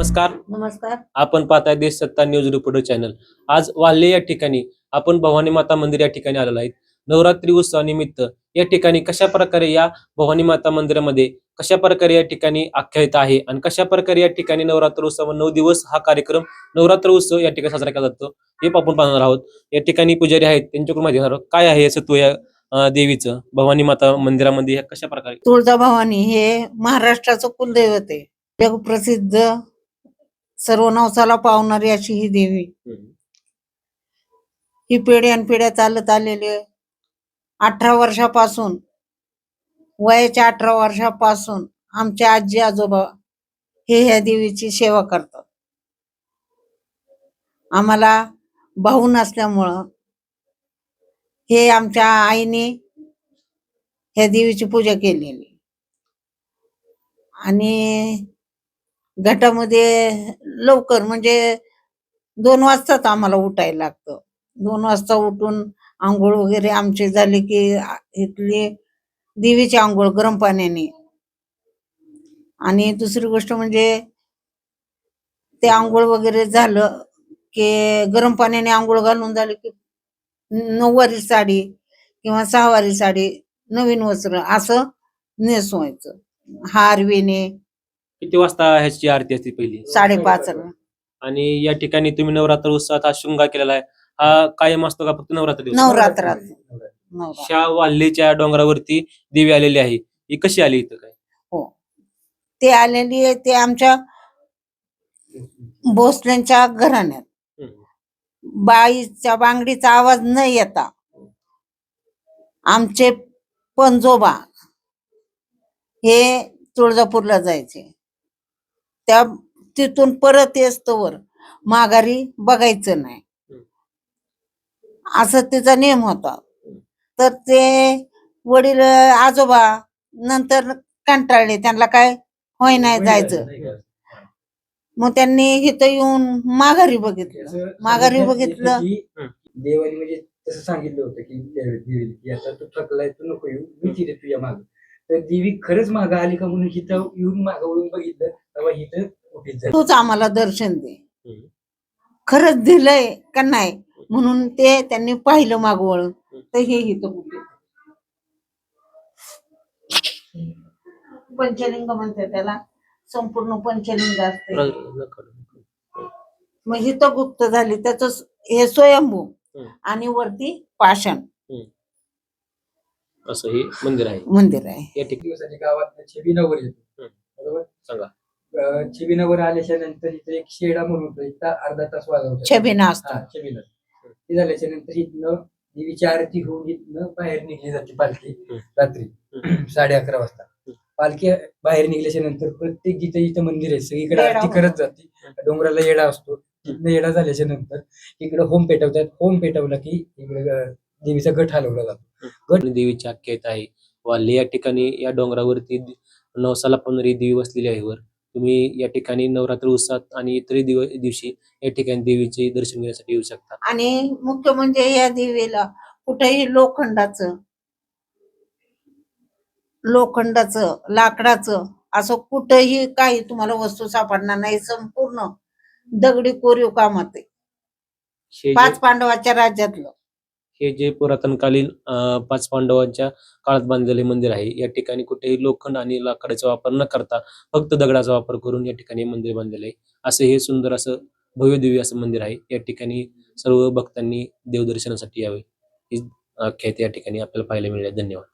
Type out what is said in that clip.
नमस्कार. नमस्कार. आपण पाहताय देश सत्ता न्यूज रिपोर्टर चॅनल. आज वाल्ले या ठिकाणी आपण भवानी माता मंदिर या ठिकाणी आलेलो आहेत. नवरात्री उत्सवानिमित्त या ठिकाणी कशा प्रकारे या भवानी माता मंदिरामध्ये कशा प्रकारे या ठिकाणी आख्यायिका आहे आणि कशा प्रकारे या ठिकाणी नवरात्र उत्सव नऊ दिवस हा कार्यक्रम नवरात्र उत्सव या ठिकाणी साजरा केला जातो हे आपण पाहणार आहोत. या ठिकाणी पुजारी आहेत त्यांच्याकडून माहिती घेणार आहोत. काय आहे असं तो या देवीचं भवानी माता मंदिरामध्ये कशा प्रकारे? तुळजाभवानी हे महाराष्ट्राचं कुलदैवत आहे. जगप्रसिद्ध सर्व नवसाला पावणारी अशी ही देवी. ही पिढ्यान पिढ्या चालत आलेली आहे. अठरा वर्षापासून वयाच्या अठरा वर्षापासून आमचे आजी आजोबा हे ह्या देवीची सेवा करतात. आम्हाला भाऊ नसल्यामुळं हे आमच्या आईने ह्या देवीची पूजा केलेली. आणि घटामध्ये लवकर म्हणजे दोन वाजताच आम्हाला उठायला लागतं. दोन वाजता उठून आंघोळ वगैरे आमची झाली की इथली देवीची आंघोळ गरम पाण्याने. आणि दुसरी गोष्ट म्हणजे ते आंघोळ वगैरे झालं की गरम पाण्याने आंघोळ घालून झालं की नऊवारी साडी किंवा सहावारी साडी नवीन वस्त्र असं नेसवायचं. हार विणे किती वाजता ह्याची आरती असते पहिली? साडेपाचला आणि या ठिकाणी तुम्ही नवरात्र उत्सवात हा शृंगार केलेला आहे. हा कायम असतो का फक्त नवरात्र दिवशी? नवरात्रात ह्या वाल्लेच्या डोंगरावरती देवी आलेली आहे. ही कशी आली इथं काय? हो. ते आलेली आहे ते आमच्या भोसल्यांच्या घराण्यात. हम्म. बाईच्या बांगडीचा आवाज न येता आमचे पंजोबा हे तुळजापूरला जायचे. त्या तिथून परत येस्तोवर माघारी बघायचं नाही. असं तिचा नियम होता. तर ते वडील आजोबा नंतर कंटाळले. त्यांना काय होय नाही जायचं मग त्यांनी इथं येऊन माघारी बघितलं. माघारी बघितलं. देवानी म्हणजे तसं सांगितलं होतं की आता तू थकलाय तू नको येऊ. मी तिथे तुझ्या माग. तर देवी खरंच माग आली का म्हणून हिथं येऊन माग वळून बघितलं तेव्हा हिथं झाली तूच आम्हाला दर्शन दे. हम्म. खरंच दिलंय का नाही म्हणून ते त्यांनी पाहिलं मागवळून तर हे इथं कुठे पंचलिंग म्हणते त्याला. संपूर्ण पंचलिंग असते. मग इथं गुप्त झाली त्याच हे स्वयंभू हम्म. आणि वरती पाषाण. असं हे मंदिर आहे. मंदिर आहे. या ठिकाणी दिवसाच्या गावात छबिनावर येतो. बरोबर? सांगा. अं, छबिनावर आल्याच्यानंतर इथं एक शेडा म्हणून होतो. इथं अर्धा तास वाजवतो छबिना असतात. छबिना. ते झाल्याच्यानंतर इथनं देवीची आरती होऊन इथनं बाहेर निघली जाते पालखी हम्म. रात्री. साडे अकरा वाजता. पालखी बाहेर निघल्याच्या नंतर प्रत्येक जिथं इथं मंदिर आहे सगळीकडे येडा आरती करत जाते. डोंगराला येडा असतो. तिथनं येडा झाल्याच्यानंतर इकडे होम पेटवतात. होम पेटवला की इकडे अं, देवीचा गट हलवला जातो. आणि देवीची आख्यायिका आहे. वाल्ले या ठिकाणी या डोंगरावरती नवसाला पावणारी देवी बसलेली आहे वर. तुम्ही या ठिकाणी नवरात्र उत्सवात आणि इतर दिव दिवशी या ठिकाणी देवीचे दर्शन घेण्यासाठी येऊ शकता. आणि मुख्य म्हणजे या देवीला कुठेही लोखंडाचं लोखंडाचं लाकडाचं असं कुठेही काही तुम्हाला वस्तू सापडणार नाही. संपूर्ण दगडी कोरीव कामात पाच पांडवाच्या राज्यातलं. हे जे पुरातनकालीन पाच पांडवांच्या काळात बांधलेले मंदिर आहे या ठिकाणी कुठेही लोखंड आणि लाकडाचा वापर न करता फक्त दगडाचा वापर करून या ठिकाणी मंदिर बांधलेले आहे. असे हे सुंदर असं भव्य देवी असं मंदिर आहे. या ठिकाणी सर्व भक्तांनी देवदर्शनासाठी यावे. ही आख्यायिका या ठिकाणी आपल्याला पाहायला मिळेल. धन्यवाद.